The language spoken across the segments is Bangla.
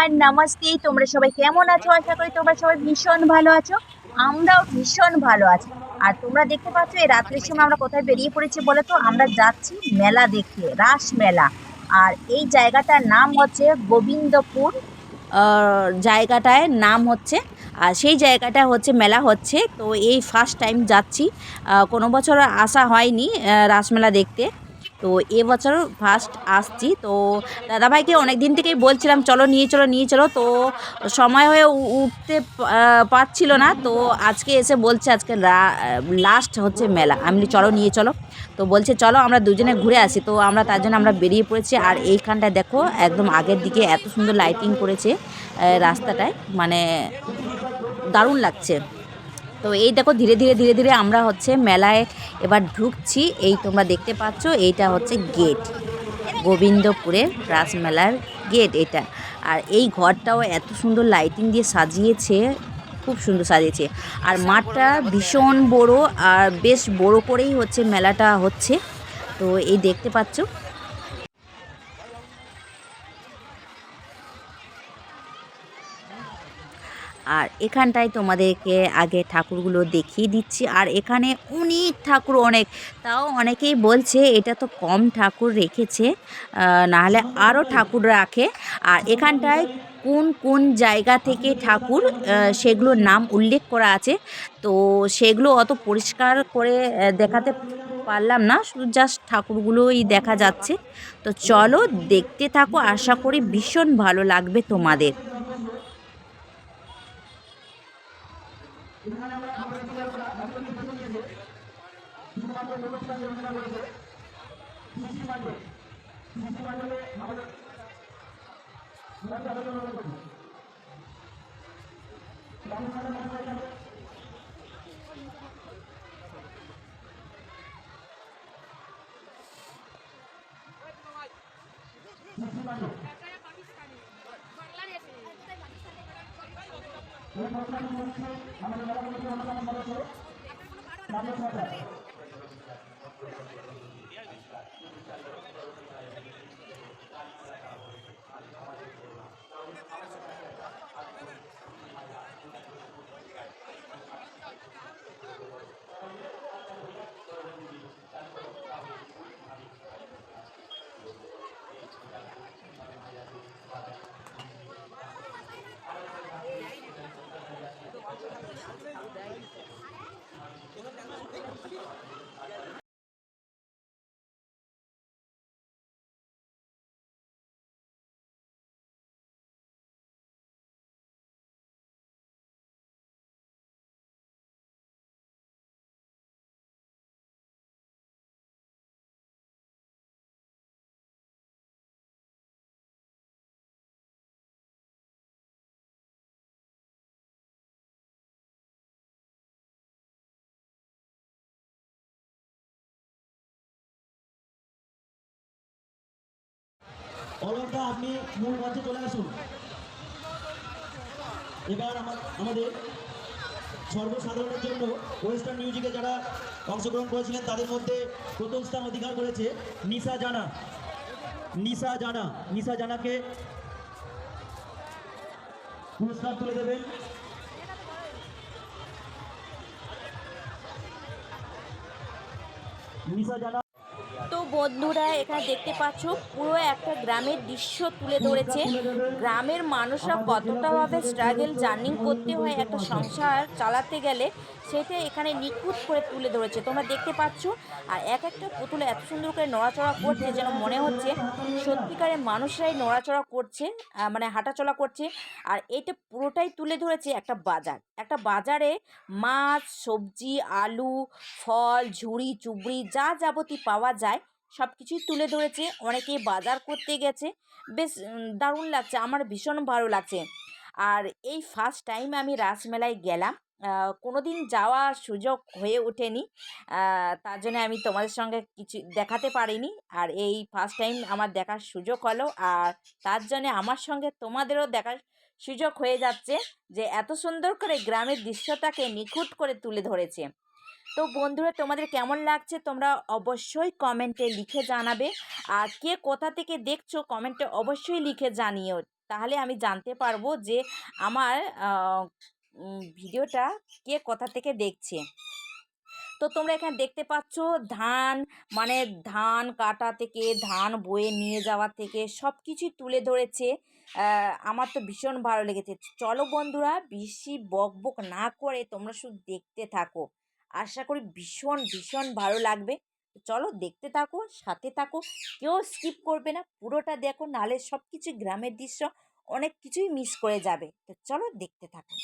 জোহার নামাস্তে, তোমরা সবাই কেমন আছো? আশা করি তোমরা সবাই ভীষণ ভালো আছো। আমরাও ভীষণ ভালো আছি। আর তোমরা দেখতে পাচ্ছ, এই রাত্রির সময় আমরা কোথায় বেরিয়ে পড়েছি বলে তো? আমরা যাচ্ছি মেলা দেখতে, রাস মেলা। আর এই জায়গাটার নাম হচ্ছে গোবিন্দপুর। জায়গাটায় নাম হচ্ছে, আর সেই জায়গাটা হচ্ছে, মেলা হচ্ছে। তো এই ফার্স্ট টাইম যাচ্ছি। কোনো বছর আসা হয়নি রাসমেলা দেখতে। তো এবছর ফার্স্ট আসছি। তো দাদাভাইকে অনেক দিন থেকেই বলছিলাম, চলো নিয়ে চলো নিয়ে, চলো। তো সময় হয়ে উঠতে পারছিল না। তো আজকে এসে বলছে, আজকে লাস্ট হচ্ছে মেলা। আমি চলো, নিয়ে, চলো। তো বলছে, চলো, আমরা দুজনে ঘুরে আসি। তো আমরা তার জন্য আমরা বেরিয়ে পড়েছি। আর এইখানটায় দেখো, একদম আগের দিকে এত সুন্দর লাইটিং করেছে রাস্তাটায়। মানে দারুণ লাগছে। তো এই দেখো, ধীরে ধীরে ধীরে ধীরে আমরা হচ্ছে মেলায় এবার ঢুকছি। এই তোমরা দেখতে পাচ্ছ, এইটা হচ্ছে গেট, গোবিন্দপুরের রাসমেলার গেট এটা। আর এই ঘরটাও এত সুন্দর লাইটিং দিয়ে সাজিয়েছে, খুব সুন্দর সাজিয়েছে। আর মাঠটা ভীষণ বড়, আর বেশ বড় করেই হচ্ছে মেলাটা হচ্ছে। তো এই দেখতে পাচ্ছ এখানটায় তোমাদেরকে আগে ঠাকুরগুলো দেখিয়ে দিচ্ছি। আর এখানে অনেক ঠাকুর, অনেক। তাও অনেকেই বলছে, এটা তো কম ঠাকুর রেখেছে নাহলে আরও ঠাকুর রাখে। আর এখানটায় কোন কোন জায়গা থেকে ঠাকুর সেগুলোর নাম উল্লেখ করা আছে। তো সেগুলো অত পরিষ্কার করে দেখাতে পারলাম না, শুধু জাস্ট ঠাকুরগুলোই দেখা যাচ্ছে। তো চলো দেখতে থাকো, আশা করি ভীষণ ভালো লাগবে তোমাদের। এখানে আমরা আমাদের জেলা আমাদের প্রথম দিয়েছে কিছু ব্যবস্থা যোজনা করেছে। কৃষি মন্ডল কৃষি মন্ডলে আমাদের কৃষি এই প্রস্তাব করছে আমাদের অলকদা আপনি মূল মঞ্চে চলে আসুন। এবার আমা- আমাদের সর্বসাধারণের জন্য ওয়েস্টার্ন মিউজিকে যারা অংশগ্রহণ করেছিলেন, তাদের মধ্যে প্রথম স্থান অধিকার করেছে নিশা জানা। নিশা জানা নিশা জানাকে পুরস্কার তুলে দেবেন নিশা জানা বন্ধুরা, এখানে দেখতে পাচ্ছ, পুরো একটা গ্রামের দৃশ্য তুলে ধরেছে। গ্রামের মানুষরা কতটাভাবে স্ট্রাগল জার্নিং করতে হয়, একটা সংসার চালাতে গেলে, সেটা এখানে নিখুঁত করে তুলে ধরেছে। তোমরা দেখতে পাচ্ছ, আর এক একটা পুতুল এত সুন্দর করে নড়াচড়া করছে যেন মনে হচ্ছে সত্যিকারের মানুষরাই নড়াচড়া করছে মানে হাঁটাচলা করছে। আর এটা পুরোটাই তুলে ধরেছে একটা বাজার। একটা বাজারে মাছ, সবজি, আলু, ফল, ঝুড়ি, চুবড়ি, যা যাবতীয় পাওয়া যায় সব কিছুই তুলে ধরেছে অনেকে বাজার করতে গেছে। বেশ দারুণ লাগছে, আমার ভীষণ ভালো লাগছে। আর এই ফার্স্ট টাইম আমি রাসমেলায় গেলাম। কোনো দিন যাওয়ার সুযোগ হয়ে ওঠেনি। তার জন্য আমি তোমাদের সঙ্গে কিছু দেখাতে পারিনি। আর এই ফার্স্ট টাইম আমার দেখার সুযোগ হলো, আর তার জন্য আমার সঙ্গে তোমাদেরও দেখার সুযোগ হয়ে যাচ্ছে যে এত সুন্দর করে গ্রামের দৃশ্যটাকে নিখুঁত করে তুলে ধরেছে। তো বন্ধুরা, তোমাদের কেমন লাগছে? তোমরা অবশ্যই কমেন্টে লিখে জানাবে। আর কে কোথা থেকে দেখছ, কমেন্টে অবশ্যই লিখে জানিও। তাহলে আমি জানতে পারব যে আমার ভিডিওটা কে কোথা থেকে দেখছে। তো তোমরা এখানে দেখতে পাচ্ছ, ধান মানে ধান কাটা থেকে, ধান বয়ে নিয়ে যাওয়া থেকে সব কিছুই তুলে ধরেছে। আমার তো ভীষণ ভালো লেগেছে। চলো বন্ধুরা, বেশি বক বক না করে তোমরা শুধু দেখতে থাকো। আশা করি ভীষণ ভীষণ ভালো লাগবে। চলো দেখতে থাকো, সাথে থাকো, কেউ স্কিপ করবে না। পুরোটা দেখো, নাহলে সব কিছু গ্রামের দৃশ্য অনেক কিছুই মিস করে যাবে। তো চলো দেখতে থাকো।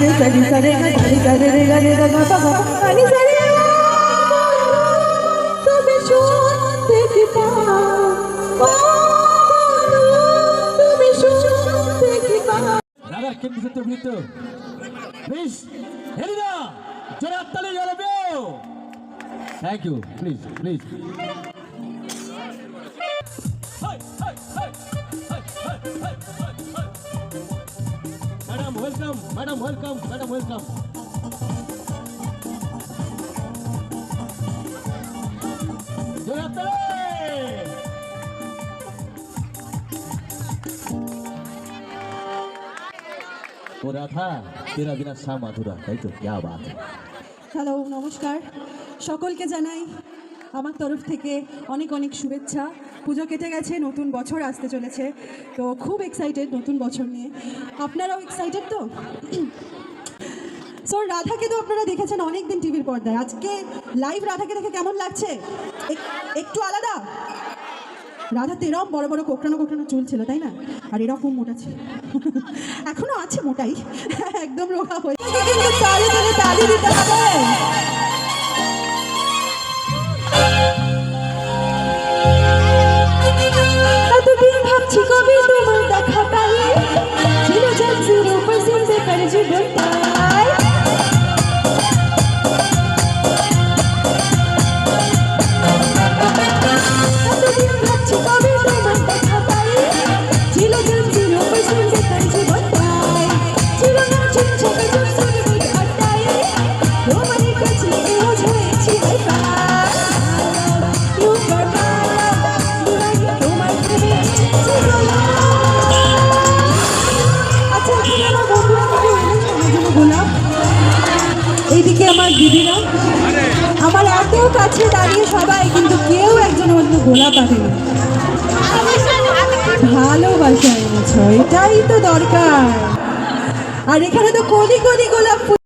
Ma sare sare sare ma sare sare re ga re ga ma pa pa pani sare তুমি শুনতে কি পাও তুমি শুনতে কি পাও রাধার কেন্দ্র চিত্রবৃত্ত প্লিজ হেরিদা জোরে হাততালি জ্বালাবে thank you please please madam, welcome madam, welcome. ও রাধা সা মাধুরা তো হ্যালো নমস্কার সকলকে জানাই আমার তরফ থেকে অনেক অনেক শুভেচ্ছা। পুজো কেটে গেছে, নতুন বছর আসতে চলেছে, তো খুব এক্সাইটেড নতুন বছর নিয়ে। আপনারাও এক্সাইটেড তো? সো রাধাকে তো আপনারা দেখেছেন অনেক দিন টিভির পর্দায়। আজকে লাইভ রাধাকে দেখে কেমন লাগছে? এক- একটু আলাদা? রাধা তো এরকম বড় বড় কোকড়ানো কোকড়ানো চুল ছিল, তাই না? আর এরকম মোটা ছিল। এখনও আছে মোটাই। একদম রোগা হয়ে এতদিন ভাবছি কবে তোমার দেখা পাই ছিল যাচ্ছি রূপে সিনতে পারে জীবনটাই আমার দিদিরা। আমার এত কাছে দাঁড়িয়ে সবাই, কিন্তু কেউ একজন আমার জন্য গোলাপ আনেনি। ভালোবাসা এনেছ, এটাই তো দরকার। আর এখানে তো কলি কলি গোলাপ